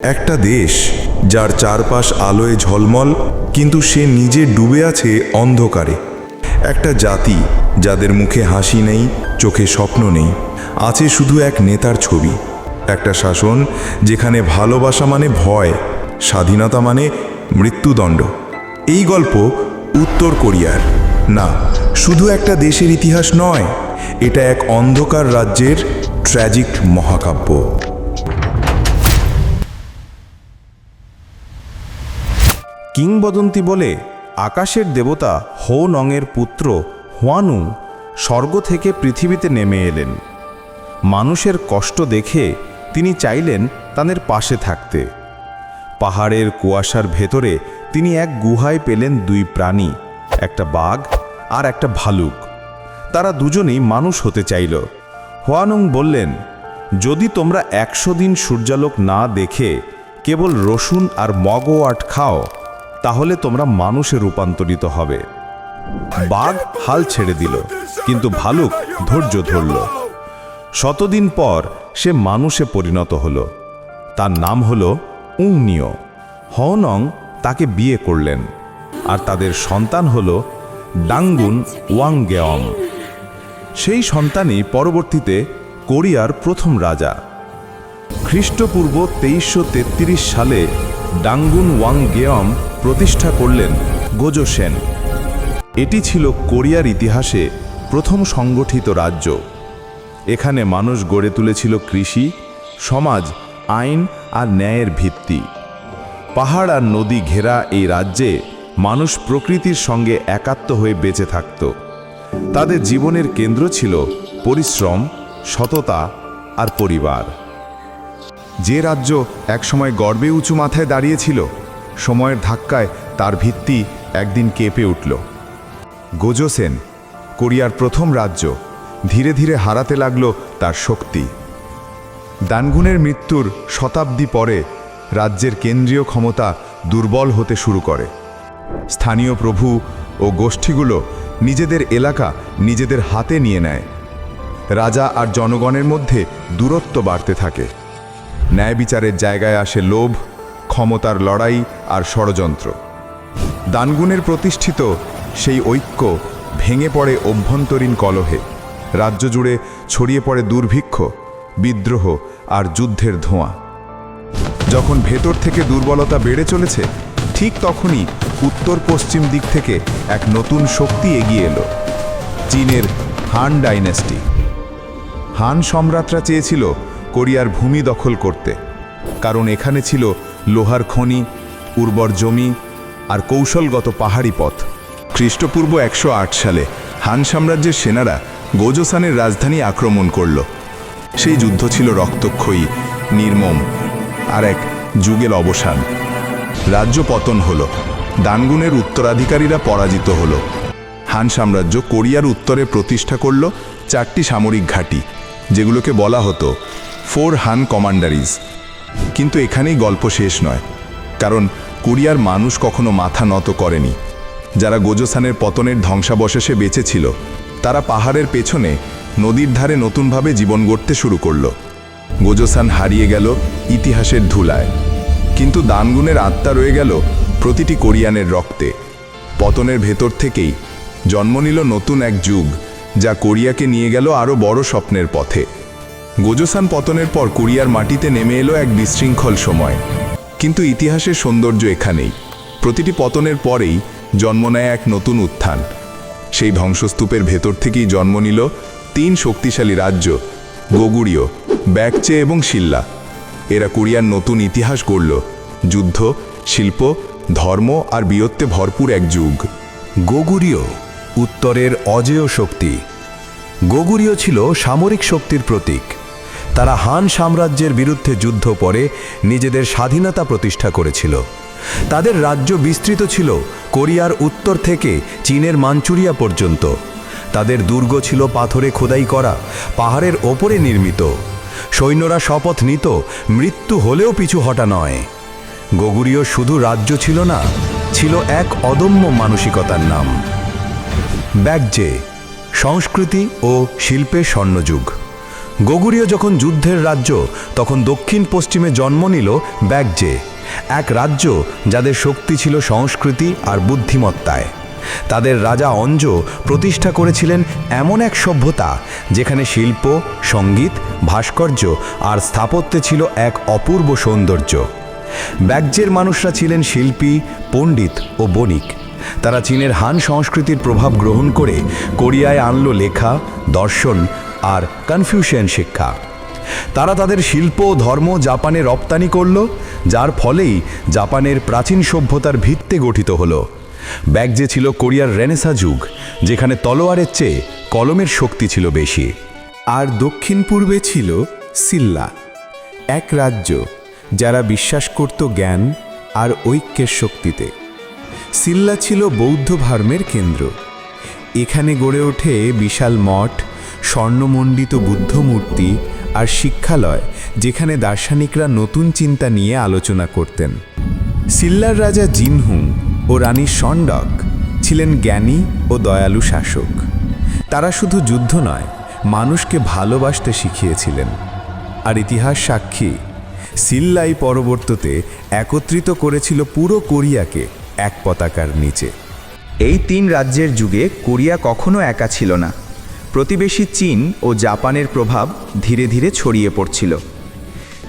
একটা দেশ যার চারপাশ আলোয় ঝলমল, কিন্তু সে নিজে ডুবে আছে অন্ধকারে। একটা জাতি যাদের মুখে হাসি নেই, চোখে স্বপ্ন নেই, আছে শুধু এক নেতার ছবি। একটা শাসন যেখানে ভালোবাসা মানে ভয়, স্বাধীনতা মানে মৃত্যুদণ্ড। এই গল্প উত্তর কোরিয়ার। না, শুধু একটা দেশের ইতিহাস নয়, এটা এক অন্ধকার রাজ্যের ট্র্যাজিক মহাকাব্য। কিংবদন্তি বলে আকাশের দেবতা হো নংয়ের পুত্র হোয়ানু স্বর্গ থেকে পৃথিবীতে নেমে এলেন। মানুষের কষ্ট দেখে তিনি চাইলেন তাদের পাশে থাকতে। পাহাড়ের কুয়াশার ভেতরে তিনি এক গুহায় পেলেন দুই প্রাণী, একটা বাঘ আর একটা ভালুক। তারা দুজনেই মানুষ হতে চাইল। হোয়ানুং বললেন, যদি তোমরা একশো দিন সূর্যালোক না দেখে কেবল রসুন আর মগওয়াট খাও তাহলে তোমরা মানুষে রূপান্তরিত হবে। বাঘ হাল ছেড়ে দিল, কিন্তু ভালুক ধৈর্য ধরল। শতদিন পর সে মানুষে পরিণত হল। তার নাম হল উংনিয় হনং তাকে বিয়ে করলেন, আর তাদের সন্তান হল ডাঙ্গুন ওয়াংগেয়ম সেই সন্তানই পরবর্তীতে কোরিয়ার প্রথম রাজা। খ্রিস্টপূর্ব তেইশশো সালে ডাঙ্গুন ওয়াংগেয়ম প্রতিষ্ঠা করলেন গোজো সেন। এটি ছিল কোরিয়ার ইতিহাসে প্রথম সংগঠিত রাজ্য। এখানে মানুষ গড়ে তুলেছিল কৃষি, সমাজ, আইন আর ন্যায়ের ভিত্তি। পাহাড় আর নদী ঘেরা এই রাজ্যে মানুষ প্রকৃতির সঙ্গে একাত্ম হয়ে বেঁচে থাকত। তাদের জীবনের কেন্দ্র ছিল পরিশ্রম, সততা আর পরিবার। যে রাজ্য একসময় গর্বে উঁচু মাথায় দাঁড়িয়েছিল, সময়ের ধাক্কায় তার ভিত্তি একদিন কেঁপে উঠল। গোজোসেন কোরিয়ার প্রথম রাজ্য, ধীরে ধীরে হারাতে লাগল তার শক্তি। দানগুনের মৃত্যুর শতাব্দী পরে রাজ্যের কেন্দ্রীয় ক্ষমতা দুর্বল হতে শুরু করে। স্থানীয় প্রভু ও গোষ্ঠীগুলো নিজেদের এলাকা নিজেদের হাতে নিয়ে নেয়। রাজা আর জনগণের মধ্যে দূরত্ব বাড়তে থাকে। ন্যায় বিচারের জায়গায় আসে লোভ, ক্ষমতার লড়াই আর ষড়যন্ত্র। দানগুনের প্রতিষ্ঠিত সেই ঐক্য ভেঙে পড়ে অভ্যন্তরীণ কলহে। রাজ্য জুড়ে ছড়িয়ে পড়ে দুর্ভিক্ষ, বিদ্রোহ আর যুদ্ধের ধোঁয়া। যখন ভেতর থেকে দুর্বলতা বেড়ে চলেছে, ঠিক তখনই উত্তর পশ্চিম দিক থেকে এক নতুন শক্তি এগিয়ে এলো, চীনের হান ডাইনেস্টি। হান সম্রাটরা চেয়েছিল কোরিয়ার ভূমি দখল করতে, কারণ এখানে ছিল লোহার খনি, উর্বর জমি আর কৌশলগত পাহাড়ি পথ। খ্রিস্টপূর্ব একশো আট সালে হান সাম্রাজ্যের সেনারা গোজোসানের রাজধানী আক্রমণ করল। সেই যুদ্ধ ছিল রক্তক্ষয়ী, নির্মম আর এক যুগের অবসান। রাজ্য পতন হল দানগুনের উত্তরাধিকারীরা পরাজিত হল। হান সাম্রাজ্য কোরিয়ার উত্তরে প্রতিষ্ঠা করল চারটি সামরিক ঘাঁটি, যেগুলোকে বলা হতো ফোর হান কমান্ডারিজ। কিন্তু এখানেই গল্প শেষ নয়, কারণ কোরিয়ার মানুষ কখনো মাথা নত করেনি। যারা গোজোসানের পতনের ধ্বংসাবশেষে বেঁচেছিল, তারা পাহাড়ের পেছনে নদীর ধারে নতুনভাবে জীবন গড়তে শুরু করল। গোজোসান হারিয়ে গেল ইতিহাসের ধুলায়। কিন্তু দানগুনের আত্মা রয়ে গেল প্রতিটি কোরিয়ানের রক্তে। পতনের ভেতর থেকেই জন্ম নিল নতুন এক যুগ, যা কোরিয়াকে নিয়ে গেল আরও বড় স্বপ্নের পথে। গোজোসান পতনের পর কোরিয়ার মাটিতে নেমে এলো এক বিশৃঙ্খল সময়। কিন্তু ইতিহাসের সৌন্দর্য এখানেই। প্রতিটি পতনের পরেই জন্ম নেয় এক নতুন উত্থান। সেই ধ্বংসস্তূপের ভেতর থেকেই জন্ম নিল তিন শক্তিশালী রাজ্য গোগুড়ীয় ব্যাকচে এবং শিল্লা। এরা কোরিয়ার নতুন ইতিহাস গড়ল। যুদ্ধ, শিল্প, ধর্ম আর বীরত্বে ভরপুর এক যুগ। গোগুরীয় উত্তরের অজেয় শক্তি। গোগুরীয় ছিল সামরিক শক্তির প্রতীক। তারা হান সাম্রাজ্যের বিরুদ্ধে যুদ্ধ পরে নিজেদের স্বাধীনতা প্রতিষ্ঠা করেছিল। তাদের রাজ্য বিস্তৃত ছিল, কোরিয়ার উত্তর থেকে চীনের মাঞ্চুরিয়া পর্যন্ত। তাদের দুর্গ ছিল পাথরে খোদাই করা, পাহাড়ের ওপরে নির্মিত। সৈন্যরা শপথ নিত, মৃত্যু হলেও পিছু হটা নয়। গোগুরীয় শুধু রাজ্য ছিল না, ছিল এক অদম্য মানসিকতার নাম। ব্যাগজে, সংস্কৃতি ও শিল্পের স্বর্ণযুগ। গোগুরীয় যখন যুদ্ধের রাজ্য, তখন দক্ষিণ পশ্চিমে জন্ম নিল ব্যাগজে, এক রাজ্য যাদের শক্তি ছিল সংস্কৃতি আর বুদ্ধিমত্তায়। তাদের রাজা অঞ্জ প্রতিষ্ঠা করেছিলেন এমন এক সভ্যতা, যেখানে শিল্প, সংগীত, ভাস্কর্য আর স্থাপত্যে ছিল এক অপূর্ব সৌন্দর্য। ব্যাগজের মানুষরা ছিলেন শিল্পী, পণ্ডিত ও বণিক। তারা চীনের হান সংস্কৃতির প্রভাব গ্রহণ করে কোরিয়ায় আনলো লেখা, দর্শন আর কনফিউশিয়ান শিক্ষা। তারা তাদের শিল্প, ধর্ম, জাপানে রপ্তানি করল, যার ফলেই জাপানের প্রাচীন সভ্যতার ভিত্তে গঠিত হলো। ব্যাগজে ছিল কোরিয়ার রেনেসা যুগ, যেখানে তলোয়ারের চেয়ে কলমের শক্তি ছিল বেশি। আর দক্ষিণ পূর্বে ছিল সিল্লা, এক রাজ্য যারা বিশ্বাস করত জ্ঞান আর ঐক্যের শক্তিতে। সিল্লা ছিল বৌদ্ধ ধর্মের কেন্দ্র। এখানে গড়ে ওঠে বিশাল মঠ স্বর্ণমণ্ডিত বুদ্ধমূর্তি আর শিক্ষালয়, যেখানে দার্শনিকরা নতুন চিন্তা নিয়ে আলোচনা করতেন। সিল্লার রাজা জিনহুং ও রানী সন্ডক ছিলেন জ্ঞানী ও দয়ালু শাসক। তারা শুধু যুদ্ধ নয়, মানুষকে ভালোবাসতে শিখিয়েছিলেন। আর ইতিহাস সাক্ষী, সিল্লাই পরবর্তীতে একত্রিত করেছিল পুরো কোরিয়াকে এক পতাকার নিচে। এই তিন রাজ্যের যুগে কোরিয়া কখনো একা ছিল না। প্রতিবেশী চীন ও জাপানের প্রভাব ধীরে ধীরে ছড়িয়ে পড়ছিল।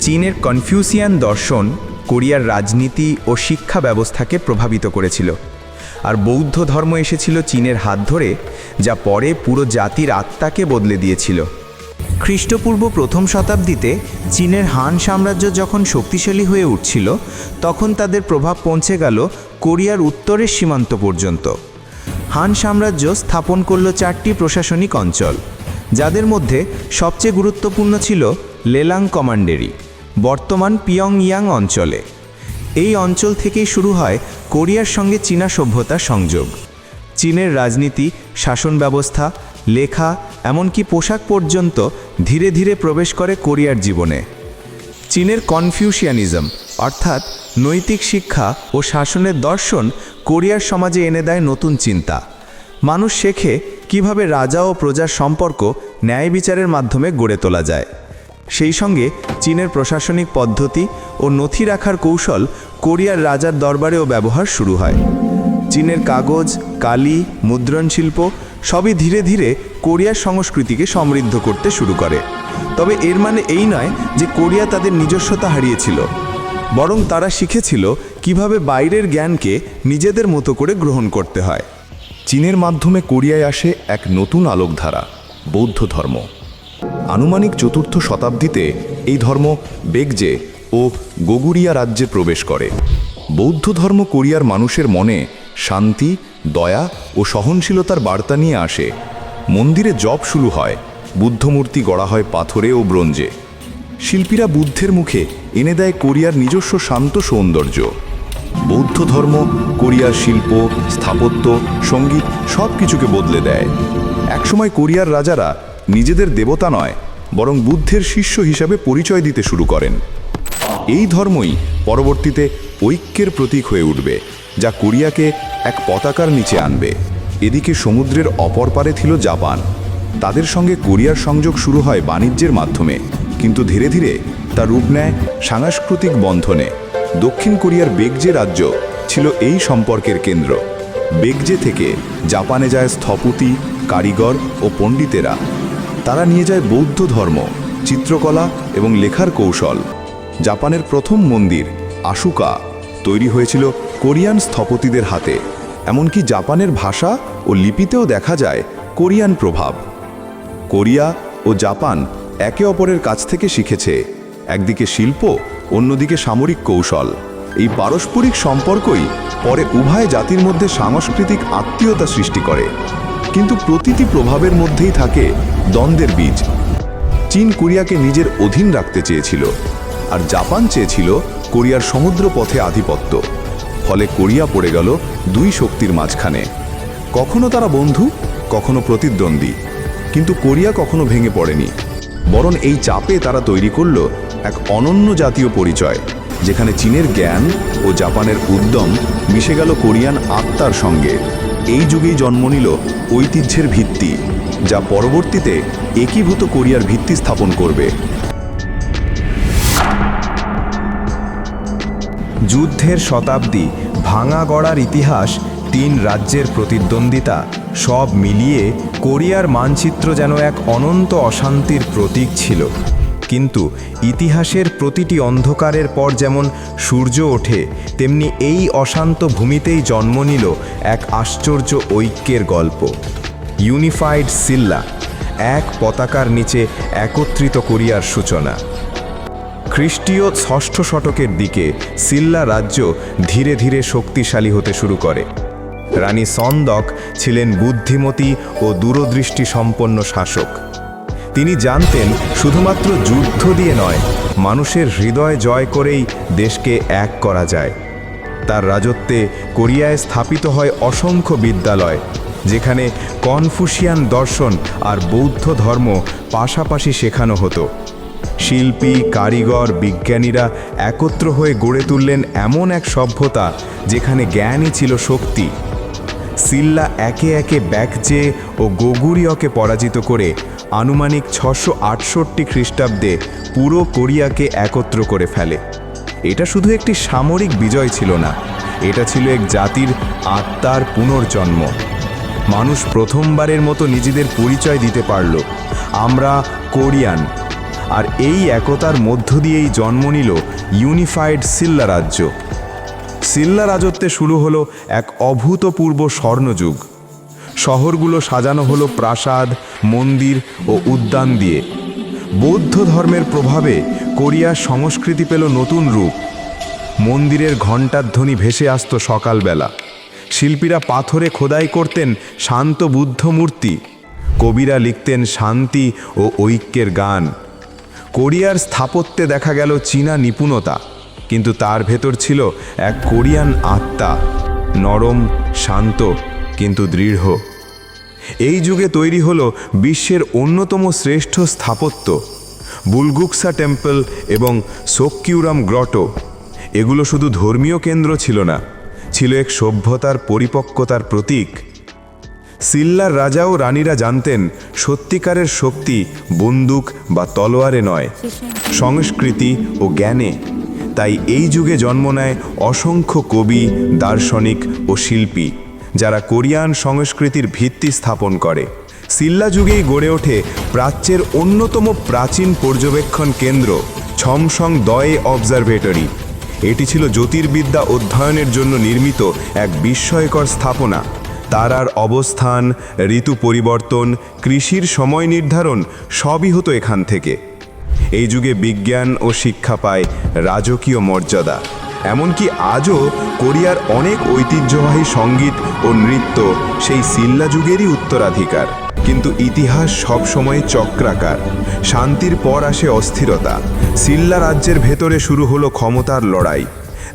চীনের কনফিউসিয়ান দর্শন কোরিয়ার রাজনীতি ও শিক্ষা ব্যবস্থাকে প্রভাবিত করেছিল। আর বৌদ্ধ ধর্ম এসেছিল চীনের হাত ধরে, যা পরে পুরো জাতির আত্মাকে বদলে দিয়েছিল। খ্রিস্টপূর্ব প্রথম শতাব্দীতে চীনের হান সাম্রাজ্য যখন শক্তিশালী হয়ে উঠছিল, তখন তাদের প্রভাব পৌঁছে গেল কোরিয়ার উত্তরের সীমান্ত পর্যন্ত। হান সাম্রাজ্য স্থাপন করল চারটি প্রশাসনিক অঞ্চল, যাদের মধ্যে সবচেয়ে গুরুত্বপূর্ণ ছিল লেলাং কমান্ডেরি, বর্তমান পিয়ংইয়াং অঞ্চলে। এই অঞ্চল থেকেই শুরু হয় কোরিয়ার সঙ্গে চীনা সভ্যতা সংযোগ। চীনের রাজনীতি, শাসন ব্যবস্থা, লেখা, এমনকি পোশাক পর্যন্ত ধীরে ধীরে প্রবেশ করে কোরিয়ার জীবনে। চীনের কনফিউশিয়ানিজম, অর্থাৎ নৈতিক শিক্ষা ও শাসনের দর্শন কোরিয়ার সমাজে এনে দেয় নতুন চিন্তা। মানুষ শেখে কীভাবে রাজা ও প্রজার সম্পর্ক ন্যায় বিচারের মাধ্যমে গড়ে তোলা যায়। সেই সঙ্গে চীনের প্রশাসনিক পদ্ধতি ও নথি রাখার কৌশল কোরিয়ার রাজার দরবারেও ব্যবহার শুরু হয়। চীনের কাগজ, কালি, মুদ্রণ শিল্প সবই ধীরে ধীরে কোরিয়ার সংস্কৃতিকে সমৃদ্ধ করতে শুরু করে। তবে এর মানে এই নয় যে কোরিয়া তাদের নিজস্বতা হারিয়েছিল। বরং তারা শিখেছিল কীভাবে বাইরের জ্ঞানকে নিজেদের মতো করে গ্রহণ করতে হয়। চীনের মাধ্যমে কোরিয়ায় আসে এক নতুন আলোকধারা, বৌদ্ধ ধর্ম। আনুমানিক চতুর্থ শতাব্দীতে এই ধর্ম বেগজে ও গোগুরিয়া রাজ্যে প্রবেশ করে। বৌদ্ধ ধর্ম কোরিয়ার মানুষের মনে শান্তি, দয়া ও সহনশীলতার বার্তা নিয়ে আসে। মন্দিরে জপ শুরু হয়, বুদ্ধমূর্তি গড়া হয় পাথরে ও ব্রোঞ্জে। শিল্পীরা বুদ্ধের মুখে এনে দেয় কোরিয়ার নিজস্ব শান্ত সৌন্দর্য। বৌদ্ধ ধর্ম, কোরিয়ার শিল্প, স্থাপত্য, সংগীত সব কিছুকে বদলে দেয়। একসময় কোরিয়ার রাজারা নিজেদের দেবতা নয়, বরং বুদ্ধের শিষ্য হিসাবে পরিচয় দিতে শুরু করেন। এই ধর্মই পরবর্তীতে ঐক্যের প্রতীক হয়ে উঠবে, যা কোরিয়াকে এক পতাকার নিচে আনবে। এদিকে সমুদ্রের অপর পারে ছিল জাপান। তাদের সঙ্গে কোরিয়ার সংযোগ শুরু হয় বাণিজ্যের মাধ্যমে। কিন্তু ধীরে ধীরে তা রূপ নেয় সাংস্কৃতিক বন্ধনে। দক্ষিণ কোরিয়ার বেগজে রাজ্য ছিল এই সম্পর্কের কেন্দ্র। বেগজে থেকে জাপানে যায় স্থপতি, কারিগর ও পণ্ডিতেরা। তারা নিয়ে যায় বৌদ্ধ ধর্ম, চিত্রকলা এবং লেখার কৌশল। জাপানের প্রথম মন্দির, আশুকা, তৈরি হয়েছিল কোরিয়ান স্থপতিদের হাতে। এমনকি জাপানের ভাষা ও লিপিতেও দেখা যায় কোরিয়ান প্রভাব। কোরিয়া ও জাপান একে অপরের কাছ থেকে শিখেছে। একদিকে শিল্প, অন্যদিকে সামরিক কৌশল। এই পারস্পরিক সম্পর্কই পরে উভয় জাতির মধ্যে সাংস্কৃতিক আত্মীয়তা সৃষ্টি করে। কিন্তু প্রতিটি প্রভাবের মধ্যেই থাকে দ্বন্দ্বের বীজ। চীন কোরিয়াকে নিজের অধীন রাখতে চেয়েছিল, আর জাপান চেয়েছিল কোরিয়ার সমুদ্র পথে আধিপত্য। ফলে কোরিয়া পড়ে গেল দুই শক্তির মাঝখানে। কখনো তারা বন্ধু, কখনো প্রতিদ্বন্দ্বী। কিন্তু কোরিয়া কখনো ভেঙে পড়েনি। বরং এই চাপে তারা তৈরি করল এক অনন্য জাতীয় পরিচয়, যেখানে চীনের জ্ঞান ও জাপানের উদ্যম মিশে গেল কোরিয়ান আত্মার সঙ্গে। এই যুগেই জন্ম নিল ঐতিহ্যের ভিত্তি, যা পরবর্তীতে একীভূত কোরিয়ার ভিত্তি স্থাপন করবে। যুদ্ধের শতাব্দী ভাঙা গড়ার ইতিহাস তিন রাজ্যের প্রতিদ্বন্দ্বিতা সব মিলিয়ে কোরিয়ার মানচিত্র যেন এক অনন্ত অশান্তির প্রতীক ছিল। কিন্তু ইতিহাসের প্রতিটি অন্ধকারের পর যেমন সূর্য ওঠে, তেমনি এই অশান্ত ভূমিতেই জন্ম নিল এক আশ্চর্য ঐক্যের গল্প। ইউনিফাইড সিল্লা, এক পতাকার নিচে একত্রিত কোরিয়ার সূচনা। খ্রিস্টীয় ষষ্ঠ শতকের দিকে সিল্লা রাজ্য ধীরে ধীরে শক্তিশালী হতে শুরু করে। রানী সন্দক ছিলেন বুদ্ধিমতী ও দূরদৃষ্টি সম্পন্ন শাসক। তিনি জানতেন, শুধুমাত্র যুদ্ধ দিয়ে নয়, মানুষের হৃদয় জয় করেই দেশকে এক করা যায়। তার রাজত্বে কোরিয়ায় স্থাপিত হয় অসংখ্য বিদ্যালয়, যেখানে কনফুসিয়ান দর্শন আর বৌদ্ধ ধর্ম পাশাপাশি শেখানো হতো। শিল্পী, কারিগর, বিজ্ঞানীরা একত্র হয়ে গড়ে তুললেন এমন এক সভ্যতা, যেখানে জ্ঞানই ছিল শক্তি। সিল্লা একে একে ব্যাকজে ও গোগুরিয়কে পরাজিত করে আনুমানিক ছশো আটষট্টি খ্রিস্টাব্দে পুরো কোরিয়াকে একত্র করে ফেলে। এটা শুধু একটি সামরিক বিজয় ছিল না, এটা ছিল এক জাতির আত্মার পুনর্জন্ম। মানুষ প্রথমবারের মতো নিজেদের পরিচয় দিতে পারল, আমরা কোরিয়ান, আর এই একতার মধ্য দিয়েই জন্ম নিল ইউনিফাইড সিল্লা রাজ্য। সিল্লা রাজত্বে শুরু হলো এক অভূতপূর্ব স্বর্ণযুগ। শহরগুলো সাজানো হলো প্রাসাদ, মন্দির ও উদ্যান দিয়ে। বৌদ্ধ ধর্মের প্রভাবে কোরিয়ার সংস্কৃতি পেল নতুন রূপ। মন্দিরের ঘণ্টার ধ্বনি ভেসে আসত সকালবেলা। শিল্পীরা পাথরে খোদাই করতেন শান্ত বুদ্ধ মূর্তি। কবিরা লিখতেন শান্তি ও ঐক্যের গান। কোরিয়ার স্থাপত্যে দেখা গেল চীনা নিপুণতা। কিন্তু তার ভেতর ছিল এক কোরিয়ান আত্মা, নরম, শান্ত, কিন্তু দৃঢ়। এই যুগে তৈরি হল বিশ্বের অন্যতম শ্রেষ্ঠ স্থাপত্য, বুলগুকসা টেম্পল এবং সোক্কিউরাম গ্রটো। এগুলো শুধু ধর্মীয় কেন্দ্র ছিল না, ছিল এক সভ্যতার পরিপক্কতার প্রতীক। সিল্লার রাজা ও রানীরা জানতেন, সত্যিকারের শক্তি বন্দুক বা তলোয়ারে নয়, সংস্কৃতি ও জ্ঞানে। তাই এই যুগে জন্ম নেয় অসংখ্য কবি, দার্শনিক ও শিল্পী, যারা কোরিয়ান সংস্কৃতির ভিত্তি স্থাপন করে। সিল্লা যুগেই গড়ে ওঠে প্রাচ্যের অন্যতম প্রাচীন পর্যবেক্ষণ কেন্দ্র, ছমসং দয়ে অবজারভেটরি। এটি ছিল জ্যোতির্বিদ্যা অধ্যয়নের জন্য নির্মিত এক বিস্ময়কর স্থাপনা। তারার অবস্থান, ঋতু পরিবর্তন, কৃষির সময় নির্ধারণ সবই হতো এখান থেকে। এই যুগে বিজ্ঞান ও শিক্ষা পায় রাজকীয় মর্যাদা। এমনকি আজও কোরিয়ার অনেক ঐতিহ্যবাহী সংগীত ও নৃত্য সেই সিল্লা যুগেরই উত্তরাধিকার। কিন্তু ইতিহাস সবসময় চক্রাকার। শান্তির পর আসে অস্থিরতা। সিল্লা রাজ্যের ভেতরে শুরু হলো ক্ষমতার লড়াই।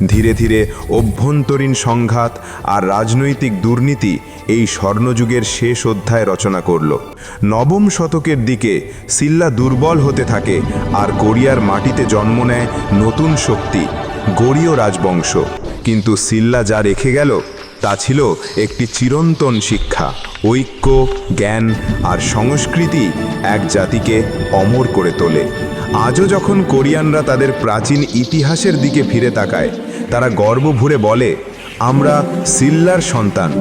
ধীরে ধীরে অভ্যন্তরীণ সংঘাত আর রাজনৈতিক দুর্নীতি এই স্বর্ণযুগের শেষ অধ্যায় রচনা করল। নবম শতকের দিকে সিল্লা দুর্বল হতে থাকে আর কোরিয়ার মাটিতে জন্ম নেয় নতুন শক্তি গরীয় রাজবংশ। কিন্তু সিল্লা যা রেখে গেল, তা ছিল একটি চিরন্তন শিক্ষা, ঐক্য, জ্ঞান আর সংস্কৃতি এক জাতিকে অমর করে তোলে। আজও যখন কোরিয়ানরা তাদের প্রাচীন ইতিহাসের দিকে ফিরে তাকায় তারা গর্ব ভরে বলে আমরা সিল্লার সন্তান।